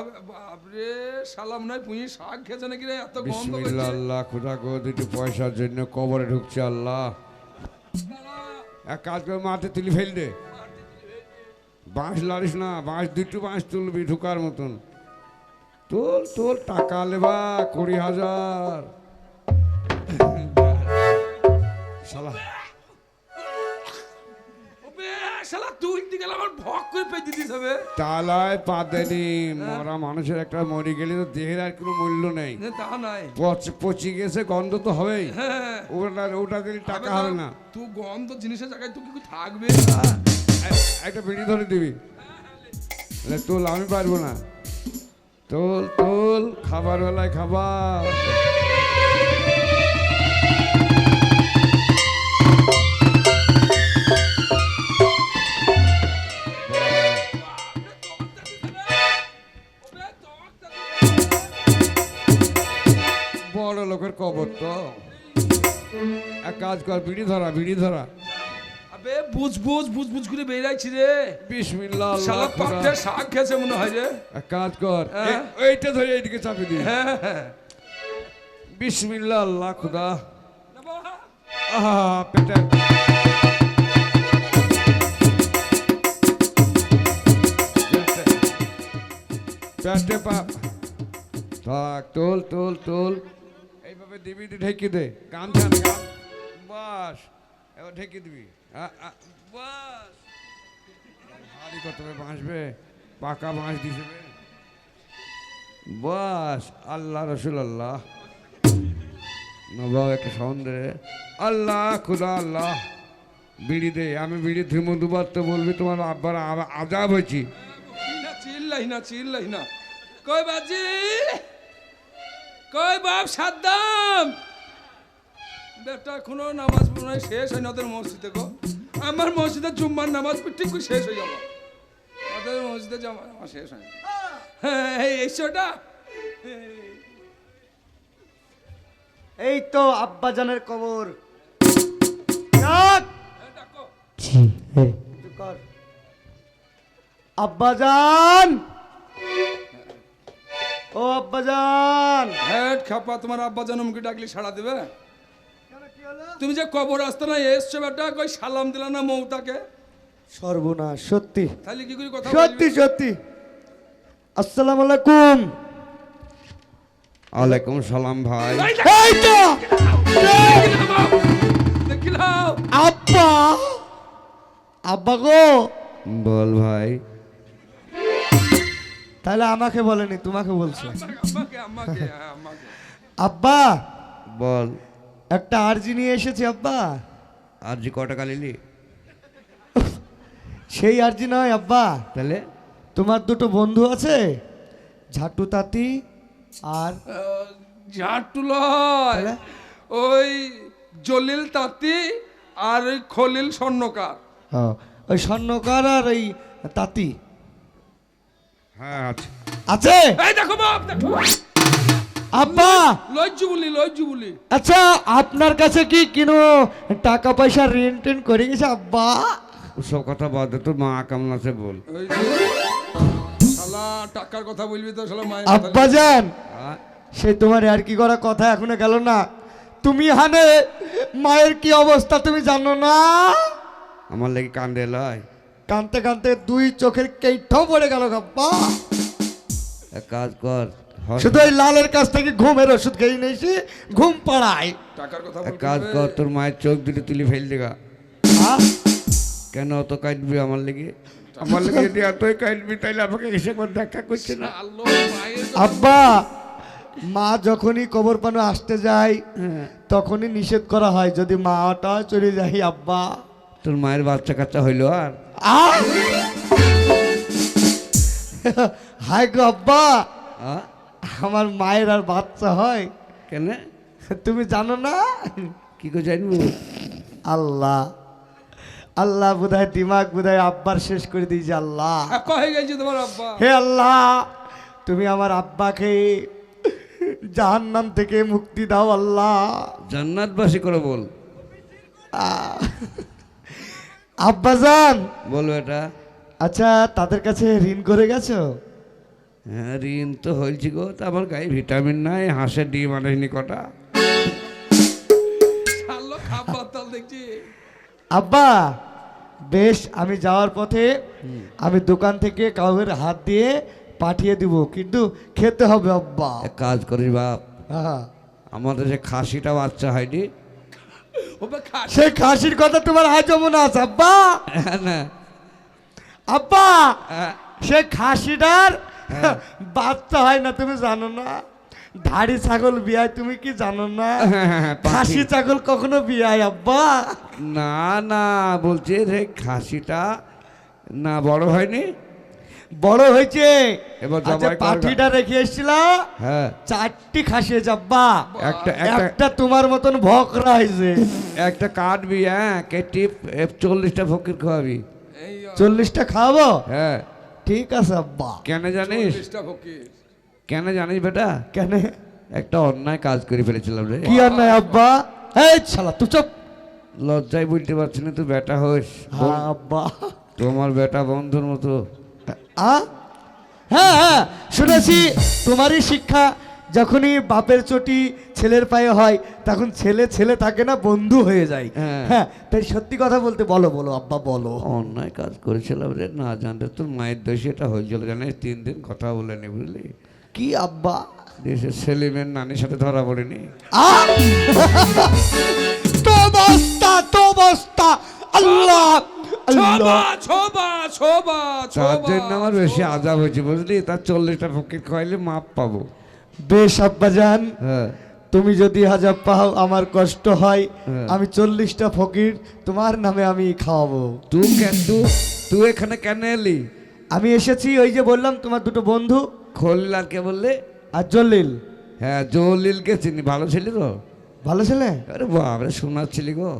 হবে বাপরে পুঁই শাক খেয়েছে নাকি রে? এত গন্ধ বিসমিল্লাহ আল্লাহ খুদা গো দুটি পয়সার জন্য কবরে ঢুকছে আল্লাহ। এক কাজ করে মাঠে তুলি ফেল দে। বাঁশ লাড়িস না বাঁশ দুটো বাঁশ তুলবি ঢুকার মতন। তোল তোল টাকা লেবা কুড়ি হাজার। শালা শালা তুলতে গেলে আমার ভক করে পেয়ে দিতে হবে। তালায় পাতেনি মরা মানুষের একটা মরে গেলে তো দেহের আর কোনো মূল্য নেই। তা পচ- পচি গেছে গন্ধ তো হবেই। হ্যাঁ। ওটা ওটা দিলে টাকা হবে না। তুই গন্ধ জিনিসের জায়গায় তুই কি থাকবে? একটা বিড়ি ধরে দিবি। তোল আমি পারব না। তোল তোল খাবার বেলায় খাবার। বড় লোকের কবর তো। এক কাজ কর বিড়ি ধরা বিড়ি ধরা। আবে বুঝ বুঝ বুঝ বুঝ করে বেরাইছি রে। বিসমিল্লাহ শালা আল্লাহ শাক খেয়েছে মনে হয় রে। এক কাজ কর হ্যাঁ। এইটা ধরে এইদিকে চাপি দিবি। হ্যাঁ হ্যাঁ বিসমিল্লাহ আল্লাহ খুদা। আহা পেটে পেটে পা থাক তোল তোল তোল। এইভাবে দিবি ঢেকে দে গান ছান গান বাস এবার ঢেকে দিবি বাস ভারী কত বাঁচবে পাকা বাঁশ দিছে বাস আল্লাহ রসুল আল্লাহ নবাব একটা সাউন্ড আল্লাহ খুদা আল্লাহ বিড়ি দে আমি বিড়ি ধুমো দুবার তো বলবি তোমার আব্বার আজাব হয়েছি চিল্লাই না চিল্লাই না কই বাজি কই বাপ সাদ্দাম? বেটা এখনও নামাজ মনে শেষ হয় না ওদের মসজিদে গো। আমার মসজিদে জুম্মার নামাজ ঠিক করে শেষ হয়ে যাব। ওদের মসজিদে জামা আমার শেষ হয়। হ্যাঁ এই এইশোটা এই তো আব্বাজানের কবর। আব্বাজান! ও আব্বাজান। হ্যাঁ খাপা তোমার আব্বা জনমকে ডাকলে সাড়া দেবে? তুমি যে কবর আসতে না এসছো বেটা কই সালাম দিলা না মৌতাকে? সর্বনাশ সত্যি। তাহলে কি করে কথা সত্যি সত্যি। আসসালামু আলাইকুম। আলাইকুম সালাম ভাই। এই তো! আব্বা! আব্বা গো! বল ভাই। তাহলে আমাকে বলেনি তোমাকে বলছে। আব্বা! বল। একটা আর্জি নিয়ে এসেছি আব্বা। আর যে কটা কালিলি সেই আর্জি নয় আব্বা। তাহলে? তোমার দুটো বন্ধু আছে ঝাটু তাঁতি আর ঝাটু লয়। ওই জলিল তাঁতি আর ওই খলিল স্বর্ণকার। ওই স্বর্ণকার আর ওই তাঁতি। হ্যাঁ আছে। আছে? এই দেখো বাপ দেখো। আব্বা! লজ্জু বলি লজ্জু বলি। আচ্ছা আপনার কাছে কি কিনো টাকা পয়সা ঋণ টিন করে গেছে আব্বা? সব কথা বাদ দে তোর মা কেমন আছে বল। শালা টাকার কথা বলবি তো শালা মায়ের আব্বা যান আ? সে তোমার আর কি করা কথা এখনও গেল না। তুমি হানে মায়ের কি অবস্থা তুমি জানো না? আমার লাগি কান্দে লয়। কানতে কানতে দুই চোখের কেইটাও পড়ে গেল আব্বা। এক কাজ কর শুধু ওই লালের কাছ থেকে ঘুমের ওষুধ খেয়ে নিয়েছি ঘুম পাড়ায়। টাকার কথা এক কাজ কর তোর মায়ের চোখ দুটো তুলি ফেল দেগা। হ্যাঁ? কেন অত কাটবি আমার লেগে? আমার লেগে যদি এতই কাটবি তাইলে আমাকে এসে করে দেখা করছে না। আল্লাহ মায়ের আব্বা মা যখনই কবর পানো আসতে যায় হ্যাঁ। তখনই নিষেধ করা হয় যদি মাটা চলে যায় আব্বা। তোর মায়ের বাচ্চা কাচ্চা হইল আর? হাই গো আব্বা? আমার মায়ের আর বাচ্চা হয়। কেন? তুমি জানো না? কি করে জানব? আল্লাহ। আল্লাহ বোধহয় দিমাগ বোধহয় আব্বার শেষ করে দিয়েছে আল্লাহ। হয়ে গেছে তোমার আব্বা? হে আল্লাহ তুমি আমার আব্বাকে জাহান্নাম থেকে মুক্তি দাও আল্লাহ। জান্নাতবাসী করে বল। আহ! আব্বাজান বল এটা। আচ্ছা তাদের কাছে ঋণ করে গেছো? হ্যাঁ ঋণ তো হয়েছি গো তা আমার গায়ে ভিটামিন নাই হাঁসের ডিম আনেনি কটা। ছাড়লো খাবার দেখছি। আব্বা বেশ আমি যাওয়ার পথে আমি দোকান থেকে কাউকে হাত দিয়ে পাঠিয়ে দিব কিন্তু খেতে হবে আব্বা। এক কাজ করিস বাপ হ্যাঁ। আমাদের যে খাসিটা বাচ্চা হয়নি সেই খাসির কথা তোমার আজও মনে আছে আব্বা। হ্যাঁ, আব্বা হ্যাঁ, সে খাসিটার বাচ্চা হয় না তুমি জানো না? ধাড়ি ছাগল বিয়ায় তুমি কি জানো না? হ্যাঁ, হ্যাঁ, হ্যাঁ। খাসি ছাগল কখনো বিয়ায় আব্বা? না না বলছে রে খাসিটা না বড় হয়নি? বড় হয়েছে। এবার আচ্ছা। পাঠিটা রেখে এসেছিল? হ্যাঁ। চারটি খাসি হয়েছে আব্বা। একটা একটা তোমার মতন ভকরা হয়েছে। একটা কাটবি হ্যাঁ কেটে চল্লিশটা ফকির খাওয়াবি। চল্লিশটা খাওয়াবো? হ্যাঁ। ঠিক আছে আব্বা। কেন জানিস? কেন জানিস বেটা? কেন? একটা অন্যায় কাজ করে ফেলেছিলাম রে। কি নাই আব্বা? এই শালা তুই চুপ। লজ্জায় বলতে পারছি না তুই বেটা হোস। হ্যাঁ আব্বা। তোমার বেটা বন্ধুর মতো। আ? হ্যাঁ হ্যাঁ শুনেছি তোমারই শিক্ষা যখনই বাপের চটি ছেলের পায়ে হয় তখন ছেলে ছেলে থাকে না বন্ধু হয়ে যায়। হ্যাঁ। হ্যাঁ তাই সত্যি কথা বলতে বলো বলো আব্বা বলো। অন্যায় কাজ করেছিলাম রে না জানতে তোর মায়ের দোষে এটা হয়েছিল জানিস তিন দিন কথা বলে নি বুঝলি? কি আব্বা? দেশের সেলিমের নানির সাথে ধরা পড়েনি। তো বস্তা তো বস্তা আল্লাহ! তার জন্য আমার বেশি। আজাব হয়েছে বুঝলি? তার চল্লিশটা ফকির খাইলে মাপ পাবো। বেশ হ্যাঁ। তুমি যদি হাজার পাও আমার কষ্ট হয় হ্যাঁ। আমি চল্লিশটা ফকির তোমার নামে আমি খাওয়াবো। তুই কেন তুই এখানে কেন এলি? আমি এসেছি ওই যে বললাম তোমার দুটো বন্ধু। খলিল আর কে বললে? আর জলিল। হ্যাঁ জলিলকে চিনি ভালো ছিলি তো? ভালো ছেলে? আরে বাবরে শোনাচ্ছিলি গো।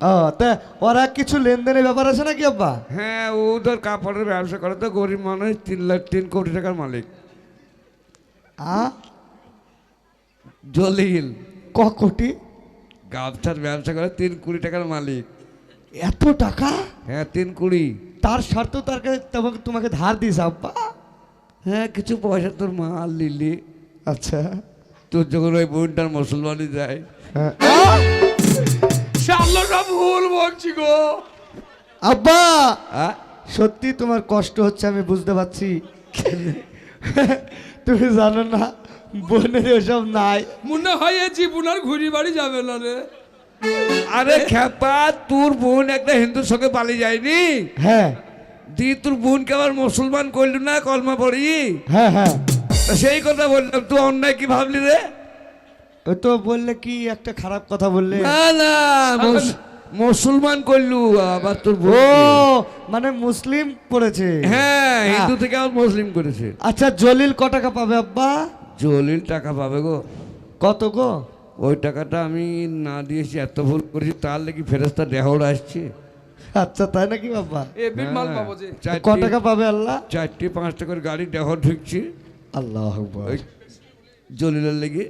ও তা ওরা কিছু লেনদেনের ব্যাপার আছে নাকি আব্বা? হ্যাঁ ও ধর কাপড়ের ব্যবসা করে তো গরিব মানুষ তিন লাখ তিন কোটি টাকার মালিক। আ? জলিল ক কোটি? গামছার ব্যবসা করে তিন কোটি টাকার মালিক। এত টাকা? হ্যাঁ তিন কুড়ি তার স্বার্থ তার কাছে তোমাকে তোমাকে ধার দিস আব্বা? হ্যাঁ কিছু পয়সা তোর মা লিলি। আচ্ছা। তোর যখন ওই বোনটার মুসলমানই যায়। হ্যাঁ। শালোটা ভুল বলছি গো। আব্বা! হ্যাঁ? সত্যি তোমার কষ্ট হচ্ছে আমি বুঝতে পারছি। তুমি জানো না বোনের ওসব নাই। মনে হয় এ জীবন আর ঘুরি বাড়ি যাবে না রে। আরে খেপা তোর বোন একটা হিন্দুর সঙ্গে পালিয়ে যায়নি? হ্যাঁ। দি তোর বোনকে আবার মুসলমান করলি না কলমা পড়ি? হ্যাঁ হ্যাঁ। সেই কথা বললাম তুই অন্যায় কি ভাবলি রে? তো বললে কি একটা খারাপ কথা বললে? না না মুসলমান করলু আবার তোর ও মানে মুসলিম পড়েছে হ্যাঁ হিন্দু থেকে আবার মুসলিম করেছে। আচ্ছা জলিল ক টাকা পাবে আব্বা? জলিল টাকা পাবে গো। কত গো? ওই টাকাটা আমি না দিয়েছি এত ভুল করেছি তার লেগে ফেরস্তা দেহর আসছে। আচ্ছা তাই নাকি বাবা মাল হ্যাঁ, পাবো যে। ক টাকা পাবে আল্লাহ? চারটি পাঁচটা করে গাড়ি দেহর ঢুকছি। আল্লাহ জলিলের লেগে।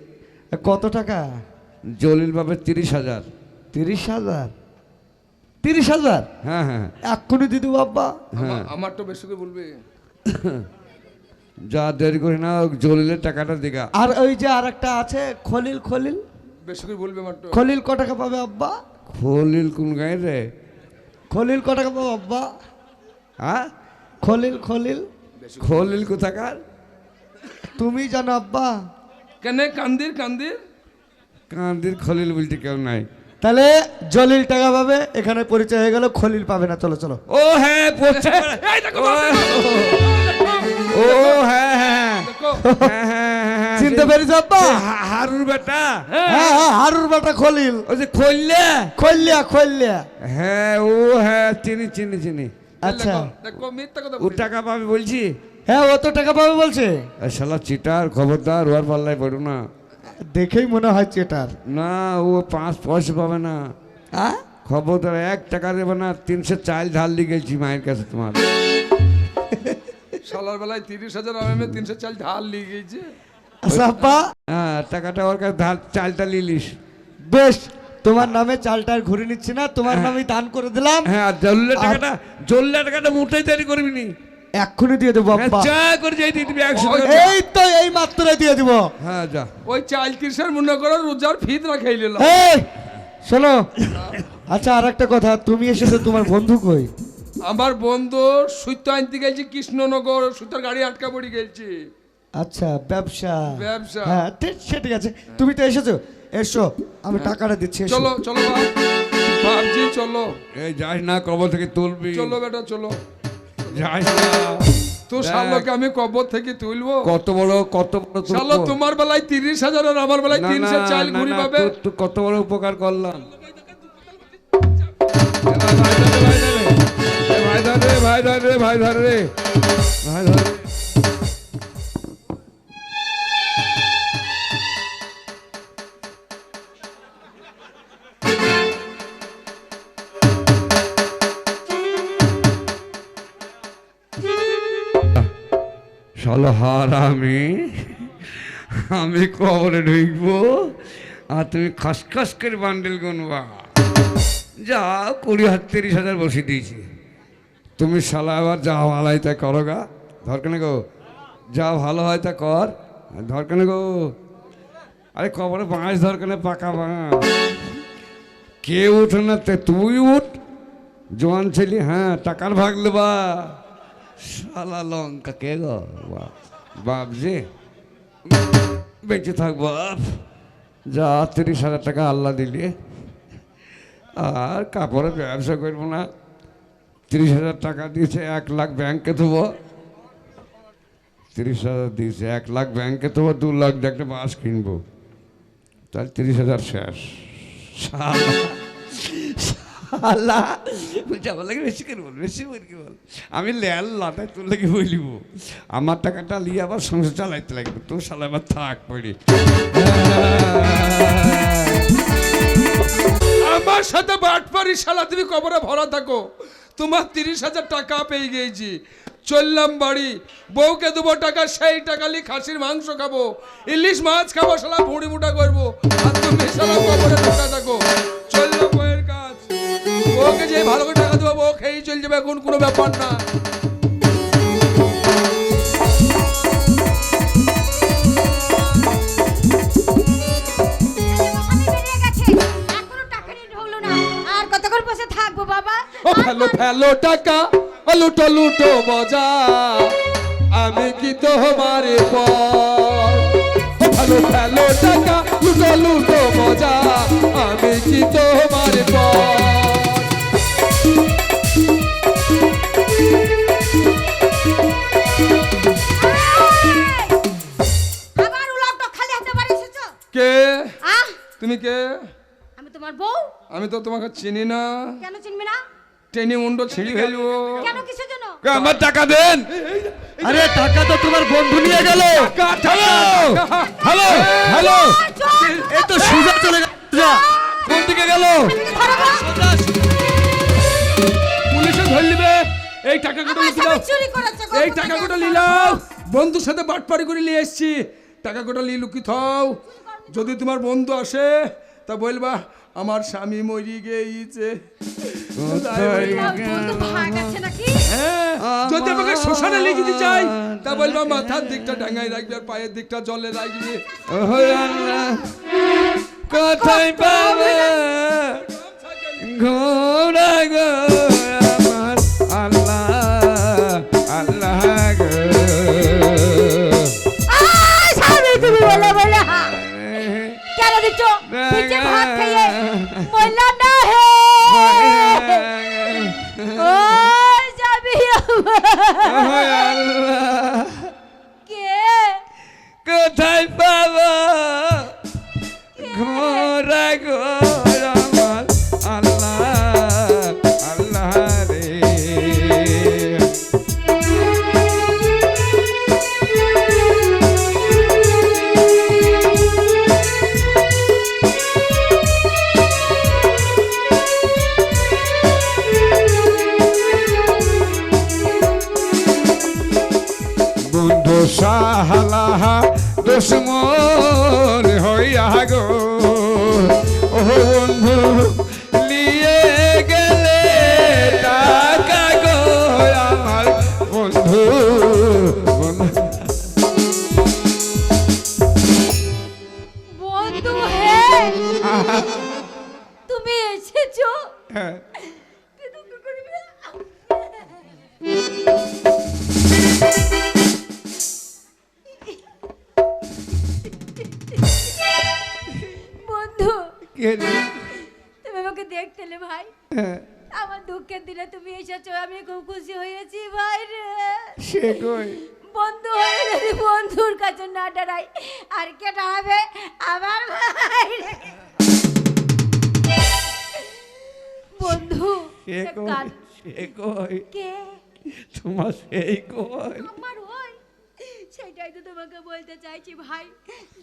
কত টাকা? জলিল পাবে তিরিশ হাজার। তিরিশ হাজার? তিরিশ হাজার? হ্যাঁ হ্যাঁ এক্ষুনি দিদি বাবা হ্যাঁ। আমার তো বেশি করে বলবে। যা দেরি করি না জলিলের টাকাটা দিঘা আর ওই যে আর একটা আছে খলিল খলিল? বেশি করে বলবে আমার তো। খলিল ক টাকা পাবে আব্বা? খলিল কোন গায়ে রে? খলিল ক টাকা পাবে আব্বা? হ্যাঁ? খলিল খলিল? খলিল কোথাকার? তুমি জানো আব্বা কেন কান্দির কান্দির? কান্দির খলিল বলতে কেউ নাই। তাহলে জলিল টাকা পাবে এখানে পরিচয় হয়ে গেল খলিল পাবে না। চলো চলো। ও হ্যাঁ পড়ছে এই দেখো ও, ও হ্যাঁ হ্যাঁ হ্যাঁ, হ্যাঁ, হ্যাঁ, চিনতে পেরেছ আব্বা হারুর বেটা। হ্যাঁ। হ্যাঁ হারুর বাটা খলিল। ওই যে খইলে খলিয়া খলিয়া। হ্যাঁ ও হ্যাঁ চিনি চিনি চিনি। আচ্ছা। ও টাকা পাবে বলছি? হ্যাঁ ও তো টাকা পাবে বলছে। এ শালা চিটার খবরদার ওর পাল্লায় পড়ো না। দেখেই মনে হয় চেটার। না ও পাঁচ পয়সা পাবে না। হ্যাঁ খবরদার এক টাকা দেবে না তিনশো চাল ঢাল দিয়ে গেছি মায়ের কাছে তোমার। সালার বেলায় তিরিশ হাজার আমি তিনশো চাল ঢাল লিয়ে গেছে হ্যাঁ টাকাটা ওর কাছে ঢাল চালটা লিলিস বেশ তোমার নামে চালটার ঘুরে নিচ্ছি না তোমার নামে দান করে দিলাম। হ্যাঁ আর জল্লে টাকাটা জল্লে টাকাটা মুঠেই তৈরি করবি নি। এক্ষুনি দিয়ে দেবো হ্যাঁ, আব্বা। চা করে যাই দিয়ে দিবি একশো টাকা। এই তো এই মাত্রায় দিয়ে দিব। হ্যাঁ যা। ওই চাল তিরিশের মনে করো রোজার ফিত নিলাম। এই শোনো। আচ্ছা আর একটা কথা তুমি এসেছ তোমার বন্ধু কই? আমার বন্ধু সুতো আনতে গেছি কৃষ্ণনগর সুতোর গাড়ি আটকা পড়ে গেছি। আচ্ছা ব্যবসা। ব্যবসা। হ্যাঁ ঠিক- সে ঠিক আছে। তুমি তো এসেছ। এসো আমি টাকাটা দিচ্ছি চলো চলো বাপ বাপজি চলো। এই যাই না কবল থেকে তুলবি। চলো বেটা চলো। না তো দেখ, আমি কবর থেকে তুলবো কত বড় কত বড় তোর তোমার বেলায় তিরিশ হাজার আর আমার বেলায় তিনশো চাল ঘুরি পাবে কত বড় উপকার করলাম ভাই ধর রে, ভাই ধর রে, ভাই ধর রে, ভাই ধর রে। শালো হার আমি। আমি কবরে ঢুকবো আর তুমি খসখস করে বান্ডেল গুনবা। যা, কুড়ি হাজার তিরিশ হাজার বসে দিয়েছি। তুমি শালা আবার যা ভালো হয় তা করো গা। ধরকে গো। যা ভালো হয় তা কর। ধরকে গো। আরে কবরে বাঁশ ধর ধরকানে পাকা বাঁশ। কে উঠে না তুই উঠ। জোয়ান ছেলে হ্যাঁ টাকার ভাগ দেবা। শালা লঙ্কা কে গো? বাপ বাপ যে বেঁচে থাক, বাপ। যা তিরিশ হাজার টাকা আল্লাহ দিলি। আর কাপড়ের ব্যবসা করব না। তিরিশ হাজার টাকা দিয়েছে, এক লাখ ব্যাংকে দেবো। তিরিশ হাজার দিয়েছে, এক লাখ ব্যাংকে দেবো, দু লাখ একটা বাস কিনবো। তাহলে তিরিশ হাজার শেষ। শালা বলছে, আমার লাগে বেশি করে বল, বেশি করে বল? আমি ল্যাল লাটাই তোর লাগে বলিব আমার টাকাটা নিয়ে আবার সংসার চালাইতে লাগবে, তোর শালা আবার থাক পড়ি। আমার সাথে বাট বাটপারি শালা, তুমি কবরে ভরা থাকো। তোমার তিরিশ হাজার টাকা পেয়ে গিয়েছি চললাম বাড়ি, বউকে দেবো টাকা, সেই টাকা লি খাসির মাংস খাব। ইলিশ মাছ খাব, শালা, ভুড়ি মুটা করব। আর তুমি শালা কবরে থাকো। যে ভালো করে টাকা দেবো বউ খেয়েই চল যাবে, এখন কোনো ব্যাপার না। ও ফেলো ফেলো টাকা, লুটো লুটো মজা। আমি কি তোমারে পর? ও ফেলো ফেলো টাকা, লুটো লুটো মজা। আমি কি তোমারে পর? কে? আহ! তুমি কে? আমি তোমার বউ? আমি তো তোমাকে চিনি না। কেন চিনবি না? টেনে মুন্ড ছিঁড়ি ফেলব। কেন কিসের জন্য? আমার টাকা দেন? আরে টাকা তো তোমার বন্ধু নিয়ে গেল। হ্যালো হ্যালো চল, এই তো সুজা চলে গেল। কোন দিকে গেল? পুলিশে ধরে নিবে এই করেছে গো, এই টাকাগুলো গেছে? নিলাও বন্ধুর সাথে বাটপাড়ি করে নিয়ে এসছি। টাকাগুলো নিয়ে লুকি থাও। যদি তোমার বন্ধু আসে তা বলবা আমার স্বামী মরি নাকি হ্যাঁ যদি আমাকে শ্মশানে লিখে দিতে চাই তা বলবা মাথার দিকটা ডাঙায় রাখবি আর পায়ের দিকটা জলে রাখবি। কোথায় পাবে? ঘোড়া গো। Aham, Meu chamou দুঃখের দিনে তুমি এসেছ আমি খুব খুশি হয়েছি ভাই রে। সে কই? বন্ধু হয়ে যদি বন্ধুর কাছে না দাঁড়াই আর কে দাঁড়াবে? আমার ভাই বন্ধু সে কই? সে কই? কে? তোমার সেই কই? আমার ওই। সেটাই তো তোমাকে বলতে চাইছি ভাই।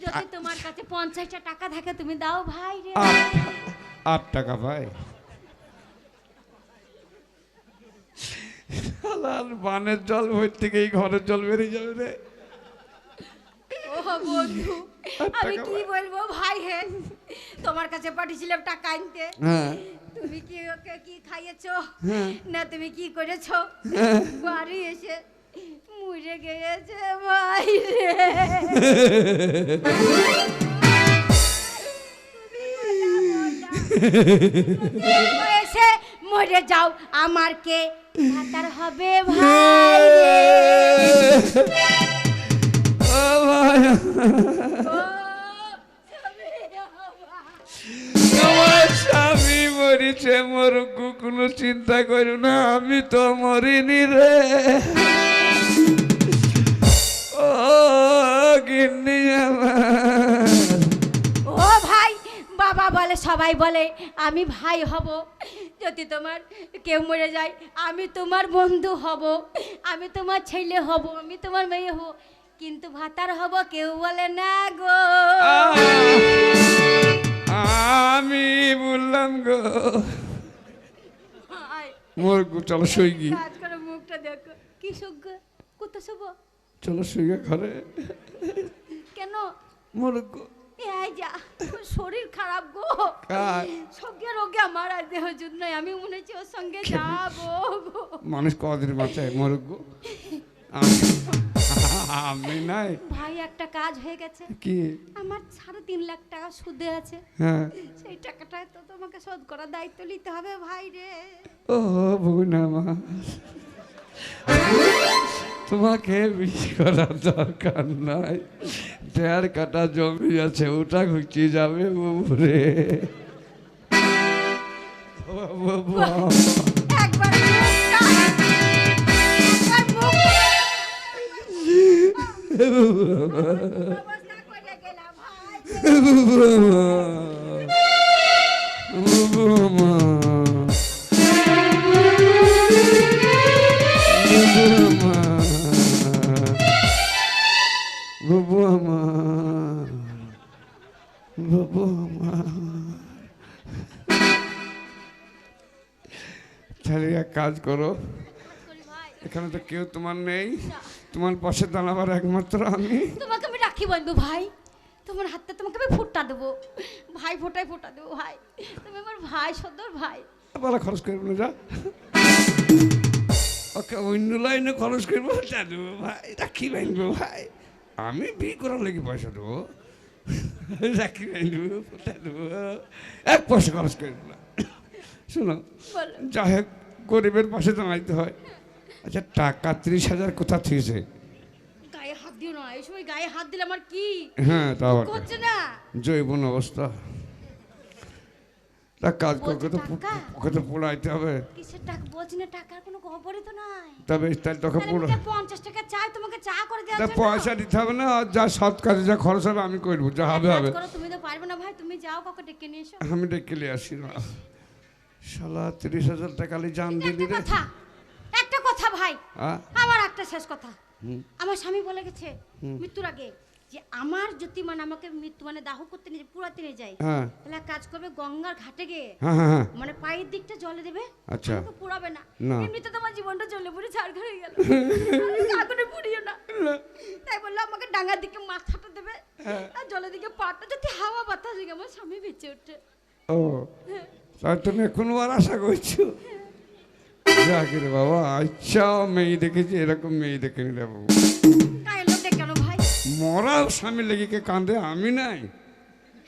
যদি তোমার কাছে পঞ্চাশটা টাকা থাকে তুমি দাও ভাই রে। আট টাকা ভাই। শালার বানের জল ভর থেকে এই ঘরের জল বেরিয়ে যাবে রে। ও বন্ধু আমি কি বলব? ভাই হে তোমার কাছে পাঠিয়েছিলাম টাকা আনতে। হ্যাঁ। তুমি কি ওকে কি খাইয়েছো? হ্যাঁ। না তুমি কি করেছ? বাড়ি এসে মুড়ে গিয়েছে ভাই রে। এসে মরে যাও আমার কে ভাতার হবে ভাই। মরিছে মরুকু কোনো চিন্তা করো না, আমি তো মরিনি রে। ও গিন্নি আমার। বলে সবাই বলে আমি ভাই হব। যদি তোমার কেউ মরে যায় আমি তোমার বন্ধু হব। আমি তোমার ছেলে হব আমি তোমার মেয়ে হব। কিন্তু ভাতার হব কেউ বলে না গো। আমি বললাম গো। মরগু চলো শুই গি। মুখটা দেখো। কি সুখ কোথা শুভ। চলো গে ঘরে। কেন? মরগু এই যা শরীর খারাপ গো? সঙ্গে রোগে আমার আর দেহ জন্য আমি মনে হচ্ছে ওর সঙ্গে যাব গো। মানুষ কদিন বাঁচায় মরগু আমি আমি নাই। ভাই একটা কাজ হয়ে গেছে। কি? আমার সাড়ে তিন লাখ টাকা সুদে আছে। হ্যাঁ। সেই টাকাটা তো তোমাকে শোধ করার দায়িত্ব নিতে হবে ভাই রে। ও ভুনা মা। তোমাকে বিষ করার দরকার নাই দেড় কাটা জমি আছে ওটা ঘুচিয়ে যাবে বুবুরে ও বাবু আমার তাহলে এক কাজ করো। এখানে তো কেউ তোমার নেই। তোমার পাশে দাঁড়াবার একমাত্র আমি। তোমাকে আমি রাখি বন্ধু ভাই। তোমার হাতে তোমাকে আমি ফুটা দেবো। ভাই ফোটাই ফোটা দেবো ভাই। তুমি আমার ভাই সদর ভাই। বলা খরচ করব না যা। ওকে অন্য লাইনে খরচ করব তা দেবো ভাই। রাখি বাইনবো ভাই। আমি বিয়ে করার লেগে পয়সা দেবো। এক পয়সা খরচ করব না শোনো যাই হোক গরিবের পাশে দাঁড়াইতে হয় আচ্ছা টাকা ত্রিশ হাজার কোথা থেকেছে গায়ে হাত দিও না এই সময় গায়ে হাত দিলে আমার কি হ্যাঁ তা করছে না জৈবন অবস্থা তা কাজ করতে তো বলছি টাকা? ওকে তো পড়াইতে হবে কিসের টাকা? বলছি না টাকার কোনো খবরই তো নাই। তবে তাহলে তোকে আমি পঞ্চাশ টাকা চাই তোমাকে চা করে দেওয়ার তা পয়সা দিতে হবে না যা সৎ কাজে যা খরচ হবে আমি করব যা হবে হবে। তুমি তো পারবে না ভাই তুমি যাও কাউকে ডেকে নিয়ে এসো। আমি ডেকে নিয়ে আসি না শালা তিরিশ হাজার টাকা লি জান দিলি একটা রে। কথা একটা কথা ভাই। আমার একটা শেষ কথা। আমার স্বামী বলে গেছে মৃত্যুর আগে যে আমার যদি মানে আমাকে মৃত্যু মানে দাহ করতে নিয়ে পুরাতে নিয়ে যায়। হ্যাঁ। তাহলে কাজ করবে গঙ্গার ঘাটে গিয়ে হ্যাঁ হ্যাঁ হ্যাঁ। মানে পায়ের দিকটা জলে দেবে আচ্ছা। পুরাবে না। এমনিতে তোমার জীবনটা চলে পড়ে ছাড়খাড় হয়ে গেল। আগুনে পুড়িও না। তাই বলল আমাকে ডাঙ্গার দিকে মাথাটা দেবে হ্যাঁ। আর জলের দিকে পাটা যদি হাওয়া বাতাস দিকে আমার স্বামী বেঁচে ওঠে। ও তাই তুমি এখনও আর আশা করছ? যাক রে বাবা আচ্ছা মেয়ে দেখেছি এরকম মেয়ে দেখে রে বাবু। ভাই মরা স্বামী লেগে কে কাঁদে আমি নাই।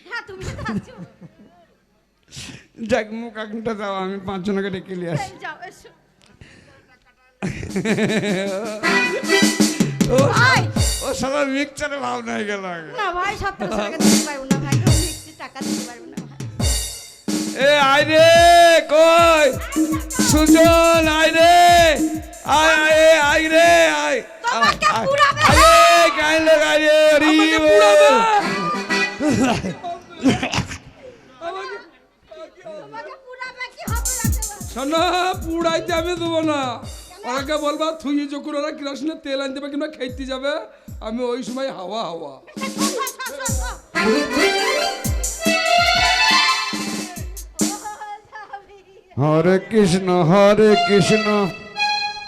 হ্যাঁ যাক মুখ আগুনটা দাও আমি পাঁচজনকে ডেকে নিয়ে আসি। ও সারা মিক্সচারে ভাব নাই গেল না ভাই সত্তর টাকা দিতে পারব না ভাই টাকা দিতে পারব না এ আয় রে কই? সুজন আয় রে। আয় আয় এ, আয় রে আয়। আমাকে পুরাবে। আরে গান পুড়াইতে আমি দেবো না। ওরাকে বলবা থুই যখন ওরা কৃষ্ণে তেল আনতে পারে কিংবা খাইতে যাবে। আমি ওই সময় হাওয়া হাওয়া। হরে কৃষ্ণ হরে কৃষ্ণ।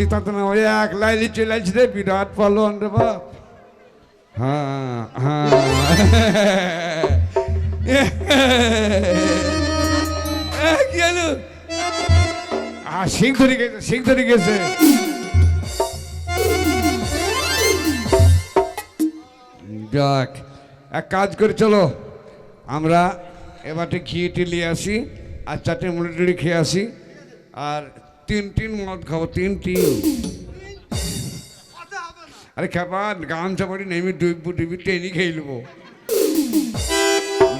নামা চিতাতে নামা ওই এক লাইলি চলেছে রে, বিরাট পালন রে বাপ। হ্যাঁ হ্যাঁ আর সিং ধরে গেছে, সিং ধরে গেছে। যাক, এক কাজ করে চলো। আমরা এবারে ঘি টিলিয়ে আসি, আর চারটে মুড়ি টুড়ি খেয়ে আসি। আর তিন তিন মদ খাব, তিন তিন। আরে খেপা, গামছা পড়ি নেমে ডুববো, ডুবি টেনি খেয়ে নেব।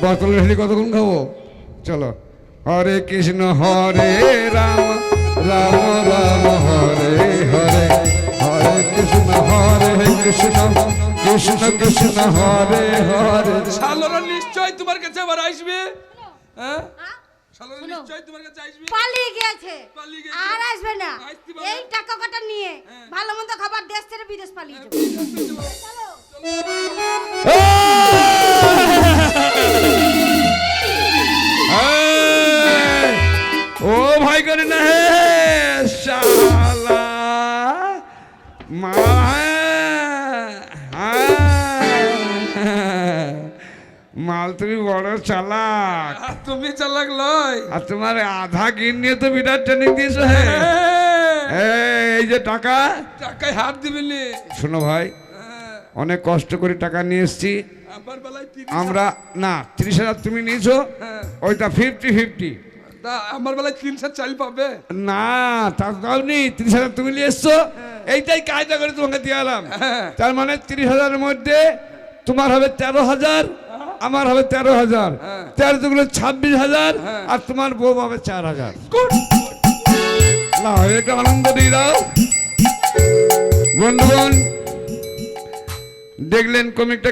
বোতল ঢেলে কতক্ষণ খাব? চলো। হরে কৃষ্ণ, হরে রাম রাম রাম, হরে হরে। হরে কৃষ্ণ হরে কৃষ্ণ কৃষ্ণ কৃষ্ণ, হরে হরে। নিশ্চয় তোমার কাছে আবার আসবে হ্যাঁ। নিশ্চয় তোমার কাছে আসবে। পালিয়ে গেছে পালিয়ে গেছে। আর আসবে না। এই টাকা কটা নিয়ে হ্যাঁ। ভালো মন্দ খাবার দেশ ছেড়ে বিদেশ পালিয়ে যাবে ও ভাই করে না হে। মাল তুমি বড় চালাক। তুমি চালাক লয়। আর তোমার আধা গিন নিয়ে তো বিরাট ট্রেনিং দিয়েছ হ্যাঁ। এই যে টাকা। টাকায় হাত দিবিনি শোনো ভাই হ্যাঁ, অনেক কষ্ট করে টাকা নিয়ে এসছি। আমার না তিরিশ হাজার তুমি নিয়েছো। হ্যাঁ। ওইটা ফিফটি ফিফটি তা আমার বেলায় তিনশো চাল পাবে। না তা দাওনি তিরিশ হাজার তুমি নিয়ে এসছো। এইটাই কায়দা করে তোমাকে দিয়ে এলাম। তার মানে তিরিশ হাজারের মধ্যে তোমার হবে তেরো হাজার। আমার হবে তেরো হাজার হ্যাঁ। তেরো দুগুলো ছাব্বিশ হাজার হ্যাঁ। আর তোমার বউ হবে চার হাজার একটু আনন্দ দিয়ে দাও বন্ধুগণ দেখলেন কমিকটা